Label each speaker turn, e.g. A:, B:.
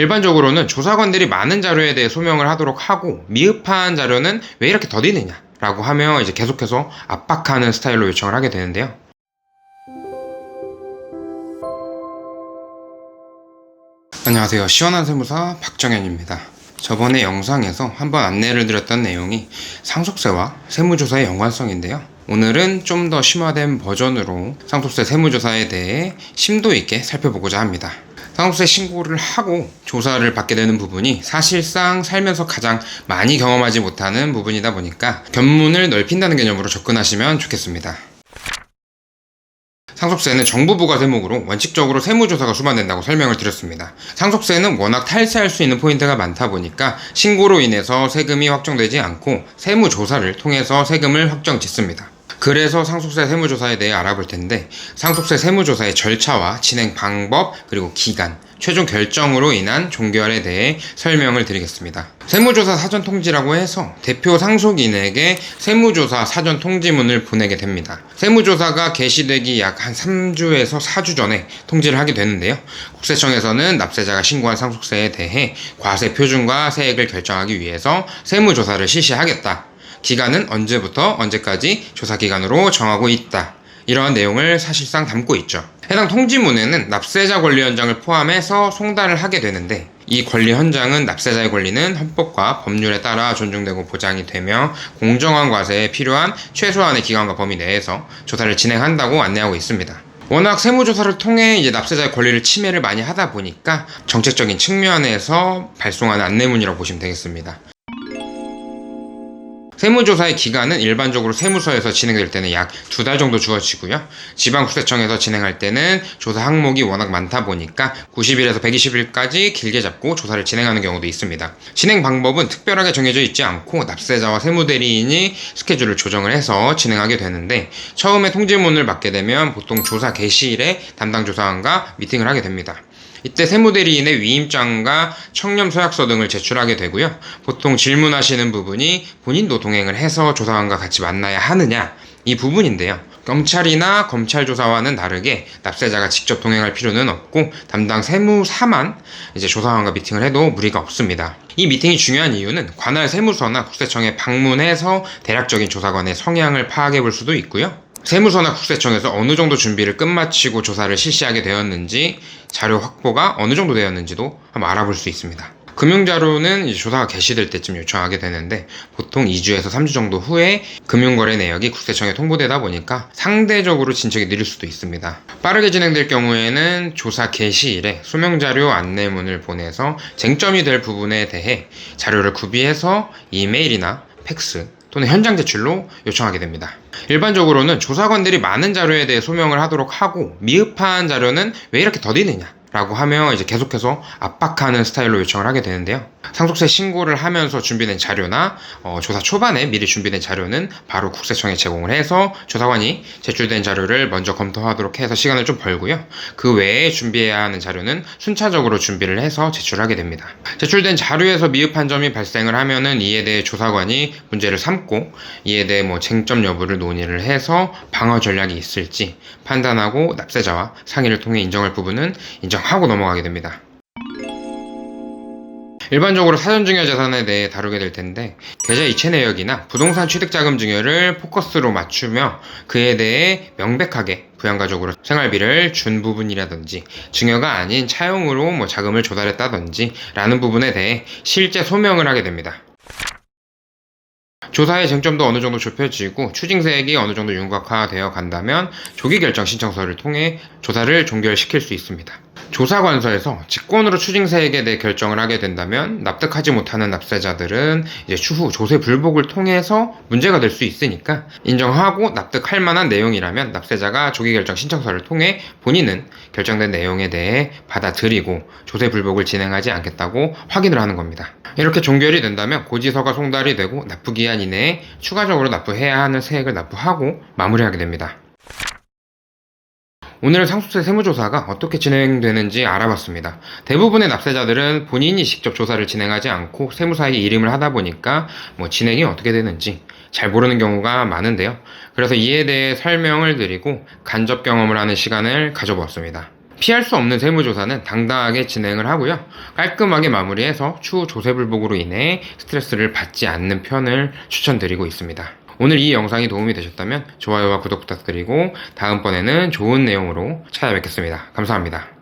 A: 일반적으로는 조사관들이 많은 자료에 대해 소명을 하도록 하고 미흡한 자료는 왜 이렇게 더디느냐 라고 하며 이제 계속해서 압박하는 스타일로 요청을 하게 되는데요. 안녕하세요. 시원한 세무사 박정현입니다. 저번에 영상에서 한번 안내를 드렸던 내용이 상속세와 세무조사의 연관성인데요. 오늘은 좀 더 심화된 버전으로 상속세 세무조사에 대해 심도 있게 살펴보고자 합니다. 상속세 신고를 하고 조사를 받게 되는 부분이 사실상 살면서 가장 많이 경험하지 못하는 부분이다 보니까 견문을 넓힌다는 개념으로 접근하시면 좋겠습니다. 상속세는 정부 부과 대목으로 원칙적으로 세무조사가 수반된다고 설명을 드렸습니다. 상속세는 워낙 탈세할 수 있는 포인트가 많다 보니까 신고로 인해서 세금이 확정되지 않고 세무조사를 통해서 세금을 확정 짓습니다. 그래서 상속세 세무조사에 대해 알아볼 텐데 상속세 세무조사의 절차와 진행 방법 그리고 기간 최종 결정으로 인한 종결에 대해 설명을 드리겠습니다. 세무조사 사전 통지라고 해서 대표 상속인에게 세무조사 사전 통지문을 보내게 됩니다. 세무조사가 개시되기 약 한 3주에서 4주 전에 통지를 하게 되는데요. 국세청에서는 납세자가 신고한 상속세에 대해 과세 표준과 세액을 결정하기 위해서 세무조사를 실시하겠다. 기간은 언제부터 언제까지 조사 기간으로 정하고 있다. 이러한 내용을 사실상 담고 있죠. 해당 통지문에는 납세자 권리 현장을 포함해서 송달을 하게 되는데 이 권리 현장은 납세자의 권리는 헌법과 법률에 따라 존중되고 보장이 되며 공정한 과세에 필요한 최소한의 기간과 범위 내에서 조사를 진행한다고 안내하고 있습니다. 워낙 세무조사를 통해 이제 납세자의 권리를 침해를 많이 하다 보니까 정책적인 측면에서 발송하는 안내문이라고 보시면 되겠습니다. 세무조사의 기간은 일반적으로 세무서에서 진행될 때는 약 두 달 정도 주어지고요. 지방국세청에서 진행할 때는 조사 항목이 워낙 많다 보니까 90일에서 120일까지 길게 잡고 조사를 진행하는 경우도 있습니다. 진행 방법은 특별하게 정해져 있지 않고 납세자와 세무대리인이 스케줄을 조정을 해서 진행하게 되는데 처음에 통지문을 받게 되면 보통 조사 개시일에 담당 조사관과 미팅을 하게 됩니다. 이때 세무대리인의 위임장과 청렴 서약서 등을 제출하게 되고요. 보통 질문하시는 부분이 본인도 동행을 해서 조사관과 같이 만나야 하느냐 이 부분인데요. 경찰이나 검찰 조사와는 다르게 납세자가 직접 동행할 필요는 없고 담당 세무사만 이제 조사관과 미팅을 해도 무리가 없습니다. 이 미팅이 중요한 이유는 관할 세무서나 국세청에 방문해서 대략적인 조사관의 성향을 파악해 볼 수도 있고요. 세무서나 국세청에서 어느 정도 준비를 끝마치고 조사를 실시하게 되었는지 자료 확보가 어느 정도 되었는지도 한번 알아볼 수 있습니다. 금융자료는 조사가 개시될 때쯤 요청하게 되는데 보통 2주에서 3주 정도 후에 금융거래 내역이 국세청에 통보되다 보니까 상대적으로 진척이 느릴 수도 있습니다. 빠르게 진행될 경우에는 조사 개시일에 소명자료 안내문을 보내서 쟁점이 될 부분에 대해 자료를 구비해서 이메일이나 팩스 또는 현장 제출로 요청하게 됩니다. 일반적으로는 조사관들이 많은 자료에 대해 소명을 하도록 하고 미흡한 자료는 왜 이렇게 더디느냐 라고 하며 이제 계속해서 압박하는 스타일로 요청을 하게 되는데요. 상속세 신고를 하면서 준비된 자료나 어, 조사 초반에 미리 준비된 자료는 바로 국세청에 제공을 해서 조사관이 제출된 자료를 먼저 검토하도록 해서 시간을 좀 벌고요. 그 외에 준비해야 하는 자료는 순차적으로 준비를 해서 제출하게 됩니다. 제출된 자료에서 미흡한 점이 발생을 하면은 이에 대해 조사관이 문제를 삼고 이에 대해 뭐 쟁점 여부를 논의를 해서 방어 전략이 있을지 판단하고 납세자와 상의를 통해 인정할 부분은 인정 하고 넘어가게 됩니다. 일반적으로 사전증여 재산에 대해 다루게 될 텐데 계좌 이체 내역이나 부동산 취득자금 증여를 포커스로 맞추며 그에 대해 명백하게 부양가족으로 생활비를 준 부분이라든지 증여가 아닌 차용으로 뭐 자금을 조달했다든지 라는 부분에 대해 실제 소명을 하게 됩니다. 조사의 쟁점도 어느 정도 좁혀지고 추징세액이 어느 정도 윤곽화되어 간다면 조기 결정 신청서를 통해 조사를 종결시킬 수 있습니다. 조사관서에서 직권으로 추징세액에 대해 결정을 하게 된다면 납득하지 못하는 납세자들은 이제 추후 조세 불복을 통해서 문제가 될 수 있으니까 인정하고 납득할 만한 내용이라면 납세자가 조기 결정 신청서를 통해 본인은 결정된 내용에 대해 받아들이고 조세 불복을 진행하지 않겠다고 확인을 하는 겁니다. 이렇게 종결이 된다면 고지서가 송달이 되고 납부 기한 이내에 추가적으로 납부해야 하는 세액을 납부하고 마무리하게 됩니다. 오늘 상속세 세무조사가 어떻게 진행되는지 알아봤습니다. 대부분의 납세자들은 본인이 직접 조사를 진행하지 않고 세무사에게 이름을 하다 보니까 뭐 진행이 어떻게 되는지 잘 모르는 경우가 많은데요. 그래서 이에 대해 설명을 드리고 간접 경험을 하는 시간을 가져보았습니다. 피할 수 없는 세무조사는 당당하게 진행을 하고요. 깔끔하게 마무리해서 추후 조세불복으로 인해 스트레스를 받지 않는 편을 추천드리고 있습니다. 오늘 이 영상이 도움이 되셨다면 좋아요와 구독 부탁드리고 다음번에는 좋은 내용으로 찾아뵙겠습니다. 감사합니다.